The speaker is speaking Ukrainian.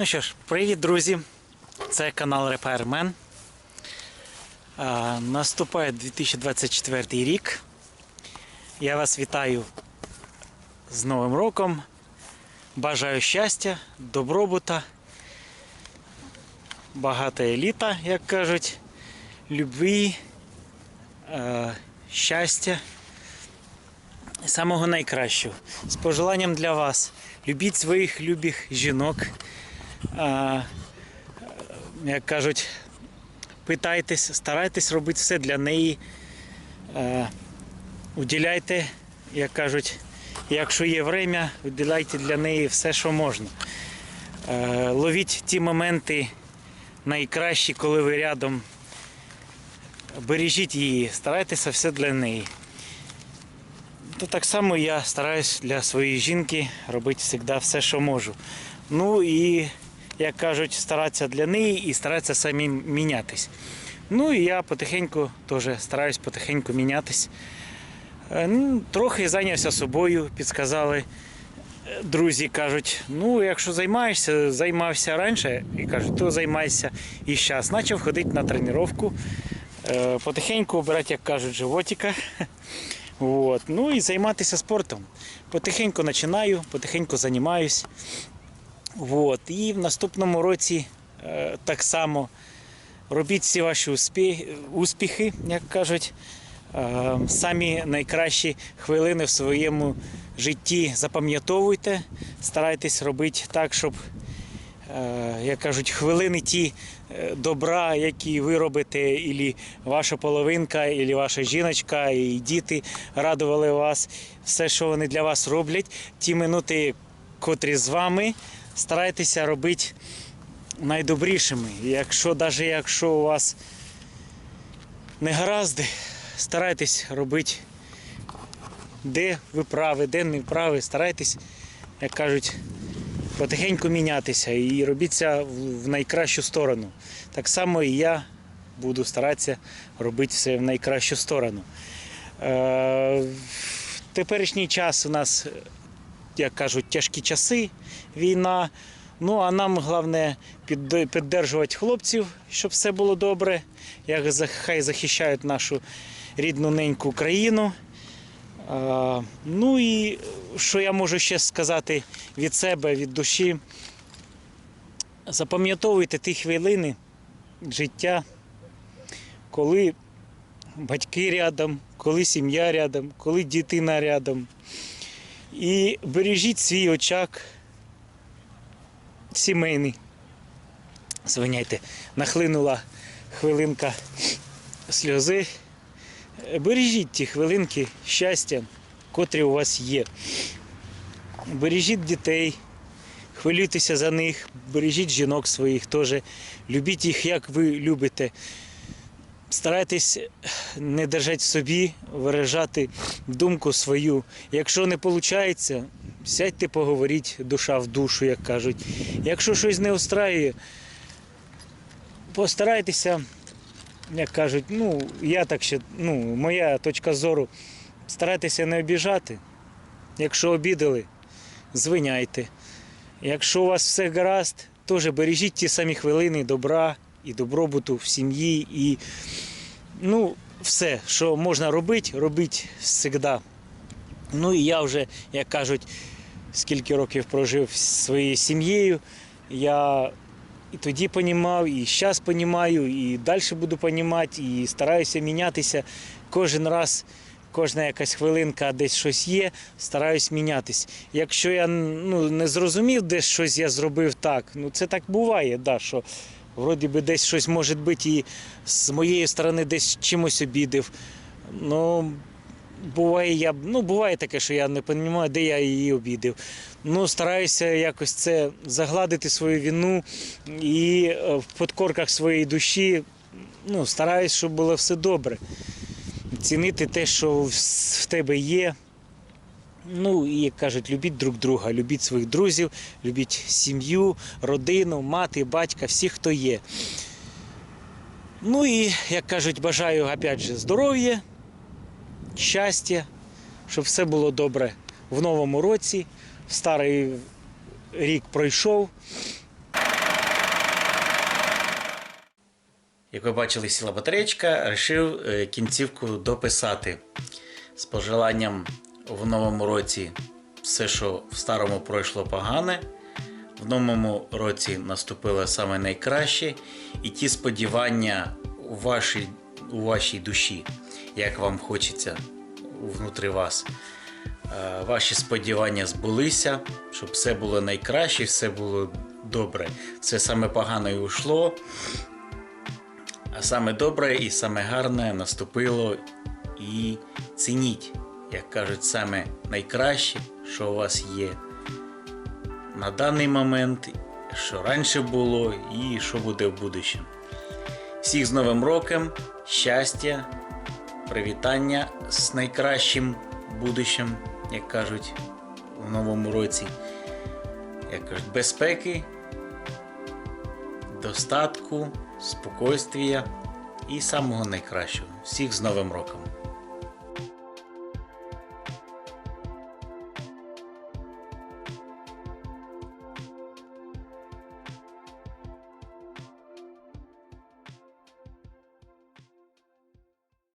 Ну що ж, привіт, друзі! Це канал Repairman. Наступає 2024 рік. Я вас вітаю з Новим роком. Бажаю щастя, добробута, багатої літа, як кажуть, любві, щастя. Самого найкращого. З пожеланням для вас. Любіть своїх любих жінок. Як кажуть, питайтесь, старайтесь робити все для неї. Уділяйте, як кажуть, якщо є время, уділяйте для неї все, що можна. Ловіть ті моменти найкращі, коли ви рядом. Бережіть її, старайтеся все для неї. То так само я стараюсь для своєї жінки робити завжди все, що можу. Ну і, як кажуть, старатися для неї і старатися самим мінятись. Ну і я потихеньку теж стараюсь потихеньку мінятись. Е, ну, Трохи зайнявся собою, підсказали. Е, Друзі кажуть, ну якщо займаєшся, займався раніше, і кажуть, то займайся і зараз. Почав ходити на тренування, е, потихеньку обирати, як кажуть, животика. От. Ну і займатися спортом. Потихеньку починаю, потихеньку займаюсь. От. І в наступному році е, так само робіть всі ваші успі- успіхи, як кажуть. Е, самі найкращі хвилини в своєму житті запам'ятовуйте, старайтесь робити так, щоб, е, як кажуть, хвилини ті добра, які ви робите, і ваша половинка, і ваша жіночка, і діти радували вас, все, що вони для вас роблять, ті минути, котрі з вами, старайтеся робити найдобрішими. Якщо, навіть якщо у вас не гаразди, старайтесь робити, де ви праві, де не праві, старайтесь, як кажуть, потихеньку мінятися і робіть це в найкращу сторону. Так само і я буду старатися робити все в найкращу сторону. Е, теперішній час у нас, як кажуть, тяжкі часи, війна. Ну а нам головне під- піддержувати хлопців, щоб все було добре. Як хай захищають нашу рідну неньку країну. Ну і що я можу ще сказати від себе, від душі. Запам'ятовуйте ті хвилини життя, коли батьки рядом, коли сім'я рядом, коли дитина рядом. І бережіть свій очак сімейний. Звиняйте, нахлинула хвилинка сльози. Бережіть ті хвилинки щастя, котрі у вас є. Бережіть дітей, хвилюйтеся за них, бережіть жінок своїх теж. Любіть їх, як ви любите. Старайтесь не держати в собі, виражати думку свою. Якщо не виходить, сядьте, поговоріть душа в душу, як кажуть. Якщо щось не устраює, постарайтеся, як кажуть, ну, я так ще, ну, моя точка зору, старайтеся не обіжати. Якщо обідали, звиняйте. Якщо у вас все гаразд, теж бережіть ті самі хвилини добра і добробуту в сім'ї. І ну, все, що можна робити, робіть завжди. Ну і я вже, як кажуть, скільки років прожив зі своєю сім'єю, я і тоді понімав, і зараз понімаю, і далі буду понімати, і стараюся мінятися кожен раз. Кожна якась хвилинка десь щось є, стараюсь мінятись. Якщо я ну, не зрозумів, де щось я зробив так, ну це так буває, да, що вроді би десь щось може бути і з моєї сторони десь чимось обідив. Ну, буває, я, ну, буває таке, що я не розумію, де я її обідив. Ну, стараюся якось це загладити свою вину і е, в подкорках своєї душі ну, стараюсь, щоб було все добре цінити те, що в в тебе є. Ну і як кажуть, любіть друг друга, любіть своїх друзів, любіть сім'ю, родину, мати, батька, всіх, хто є. Ну і, як кажуть, бажаю опять же, здоров'я, щастя, щоб все було добре в новому році. Старий рік пройшов. Як ви бачили, сіла батаречка, вирішив е, кінцівку дописати з пожеланням в новому році все, що в старому пройшло погане. В новому році наступило саме найкраще, і ті сподівання у вашій, у вашій душі, як вам хочеться внутрі вас. Е, Ваші сподівання збулися, щоб все було найкраще, все було добре. Все саме погане і ушло. А саме добре і саме гарне наступило і цініть, як кажуть, саме найкраще, що у вас є на даний момент, що раніше було і що буде в будущем. Всіх з Новим роком, щастя, привітання з найкращим будущим, як кажуть в новому році. Як кажуть, безпеки, достатку, спокойствія і самого найкращого. Всіх з Новим роком!